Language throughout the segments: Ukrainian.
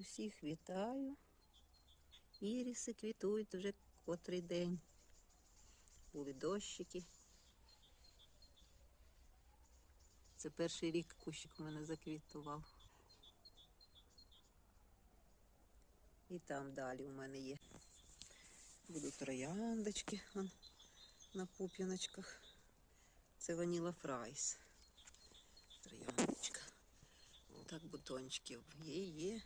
Усіх вітаю. Іріси квітують вже котрий день. Були дощики. Це перший рік кущик у мене заквітував. І там далі у мене є. Будуть трояндочки на пуп'яночках. Це ваніла фрайс. Трояндочка. Так бутончиків є, є.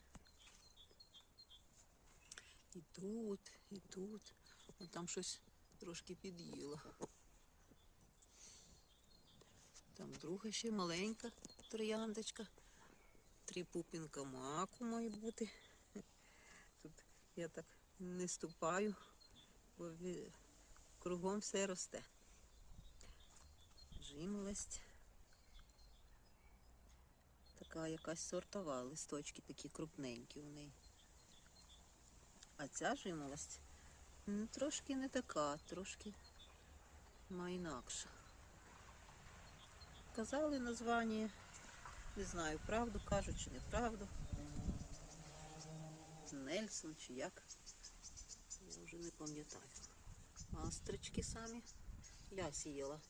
І тут, і тут. О, там щось трошки під'їло. Там друга ще маленька трояндочка. Три пупінка маку має бути. Тут я так не ступаю, бо кругом все росте. Жимолость. Така якась сортова, листочки такі крупненькі у неї. А ця жимолость м, трошки не така, трошки має інакша. Казали названня, не знаю, правду кажуть чи неправду. Нельсон чи як. Я вже не пам'ятаю. Астрички самі. Я сіяла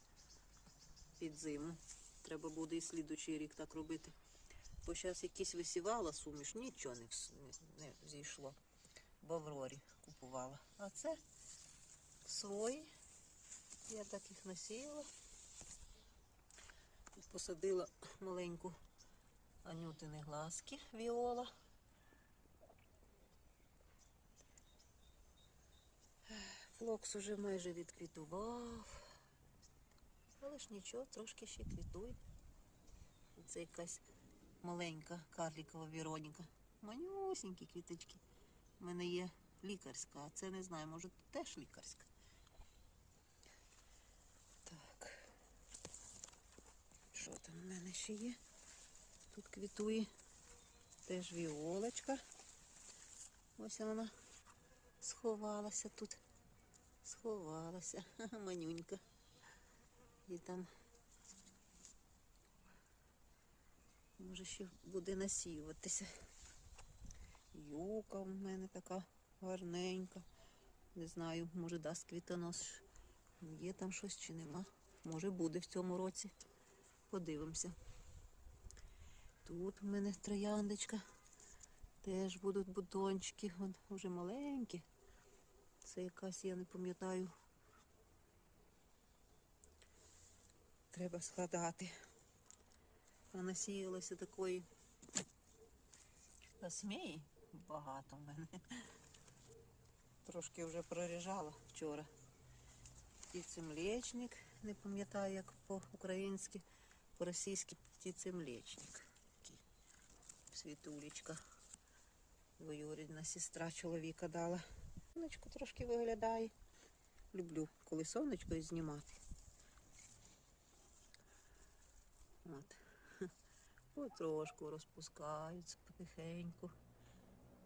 під зиму. Треба буде і слідучий рік так робити. Бо зараз якісь висівала суміш, нічого не, не, не зійшло. В купувала. А це свої. Я так їх насіяла. Посадила маленьку анютини глазки віола. Флокс уже майже відквітував. Але ж нічого, трошки ще квітує. Це якась маленька карлікова Вероніка. Манюсінькі квіточки. У мене є лікарська, а це не знаю, може теж лікарська. Так. Що там у мене ще є? Тут квітує теж віолочка. Ось вона сховалася тут. Сховалася. Манюнька. І там може ще буде насіюватися. Юка в мене така гарненька. Не знаю, може дасть квітонос. Є там щось чи нема. Може буде в цьому році. Подивимося. Тут в мене трояндочка. Теж будуть бутончики. Вон вже маленькі. Це якась, я не пам'ятаю. Треба згадати. А насіялося такої осмії багато в мене. Трошки вже проріжала вчора. Птицемлечник, не пам'ятаю, як по-українськи, по-російськи птицемлечник. Світулечка. Двоюрідна сестра чоловіка дала. Сонечко трошки виглядає. Люблю, коли сонечко знімати. От. Потрошку розпускаються потихеньку.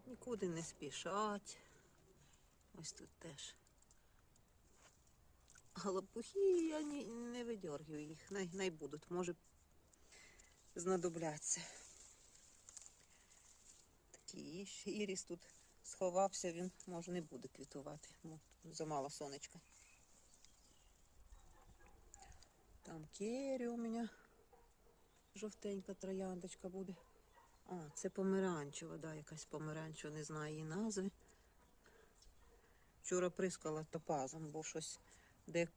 Нікуди не спішать. Ось тут теж. А лопухи я не, не видергую їх. Най, най будуть, може знадобляться. Такий іріс тут сховався, він може не буде квітувати. Ну, замало сонечка. Там кері у мене жовтенька трояндочка буде. А, це помаранчева, да, якась помаранчева, не знаю її назви. Вчора прискала топазом, бо щось де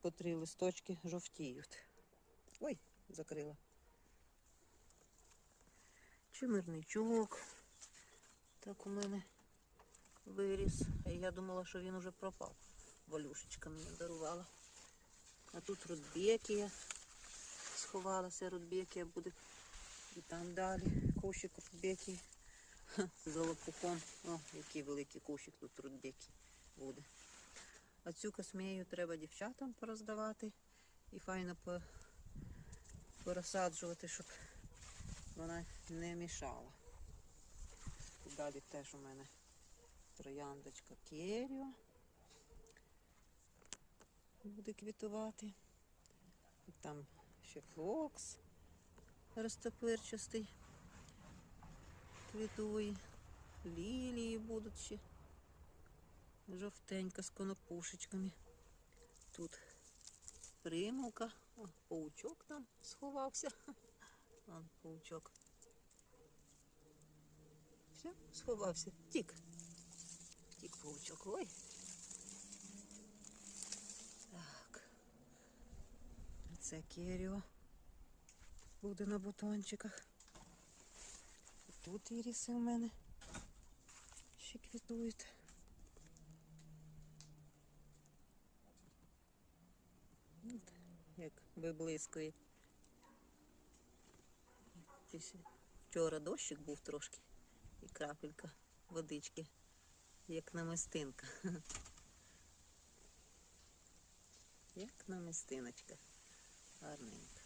по три листочки жовтіють. Ой, закрила. Чимирничок. Так у мене виріс. Я думала, що він уже пропав. Валюшечка мені дарувала. А тут рудбекія сховалася, рудбекія буде. І там далі кущик рудбекії. Ха, З лопухом. О, який великий кущик тут рудбекії буде. А цю космею треба дівчатам пороздавати і файно по- порозсаджувати, щоб вона не мішала. Далі теж у мене трояндочка Керіо буде квітувати. Там ще флокс розтопирчастий квітує. лілії будуть ще. Жовтенька з конопушечками. Тут примулка. О, паучок там сховався. Вон паучок. Все, сховався. Тік. Тік паучок. Ой. Так. Це керіо. Буде на бутончиках. Тут іріси у мене ще квітують. От, Як виблискує. Вчора дощик був трошки і крапелька водички, як намистинка. Як намистиночка. Гарненька.